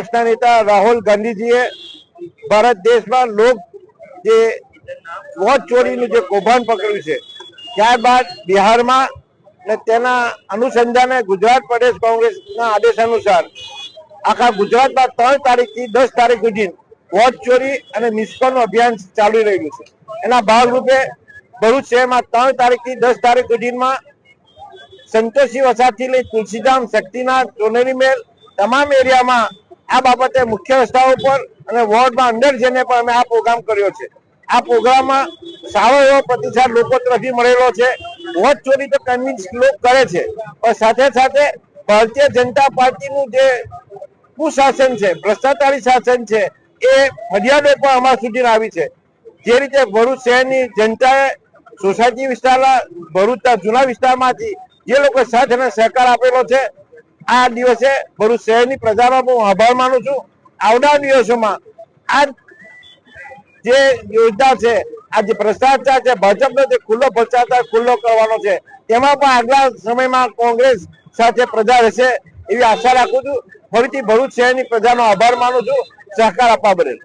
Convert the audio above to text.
પક્ષના નેતા રાહુલ ગાંધીજીએ ભારત દેશમાં લોક જે વોટ ચોરીનું જે કૌભાંડ પકડ્યું છે, ત્યારબાદ બિહારમાં ને તેના અનુસંધાને ગુજરાત પ્રદેશ કોંગ્રેસના આદેશ અનુસાર આખા ગુજરાતમાં ત્રણ તારીખથી દસ તારીખ સુધી વોટ ચોરી અને મિસકોલનું અભિયાન ચાલી રહ્યું છે. એના ભાગરૂપે ભરૂચ શહેરમાં ત્રણ તારીખથી દસ તારીખ સુધીમાં સંતોષી વસાથી લઈ તુલસીધામ, શક્તિનાથ સોનેરી મેલ તમામ એરિયામાં આ બાબતે મુખ્ય રસ્તાઓ પર અને વોર્ડમાં અંદર જઈને પણ અમે આ પ્રોગ્રામ કર્યો છે. આ પ્રોગ્રામમાં સારો એવો પ્રતિસાદ લોકો તરફથી મળેલો છે. વોટ ચોરી તો કન્વિન્સ લોક કરે છે. પણ સાથે સાથે ભારતીય જનતા પાર્ટીનું જે કુશાસન છે, ભ્રષ્ટાચારી શાસન છે, એ ફરિયાદો પણ અમારા સુધી આવી છે. જે રીતે ભરૂચ શહેરની જનતાએ સોસાયટી વિસ્તારના ભરૂચના જૂના વિસ્તારમાંથી જે લોકો સાથ અને સહકાર આપેલો છે આ દિવસે ભરૂચ શહેરની પ્રજાનો હું આભાર માનું છું. આવનાર દિવસોમાં આ જે યોજના છે, આ જે ભ્રષ્ટાચાર છે ભાજપનો જે ખુલ્લો ભ્રષ્ટાચાર ખુલ્લો કરવાનો છે, તેમાં પણ આગલા સમયમાં કોંગ્રેસ સાથે પ્રજા રહેશે એવી આશા રાખું છું. ફરીથી ભરૂચ શહેરની પ્રજાનો આભાર માનું છું. સહકાર આપવા બદલ.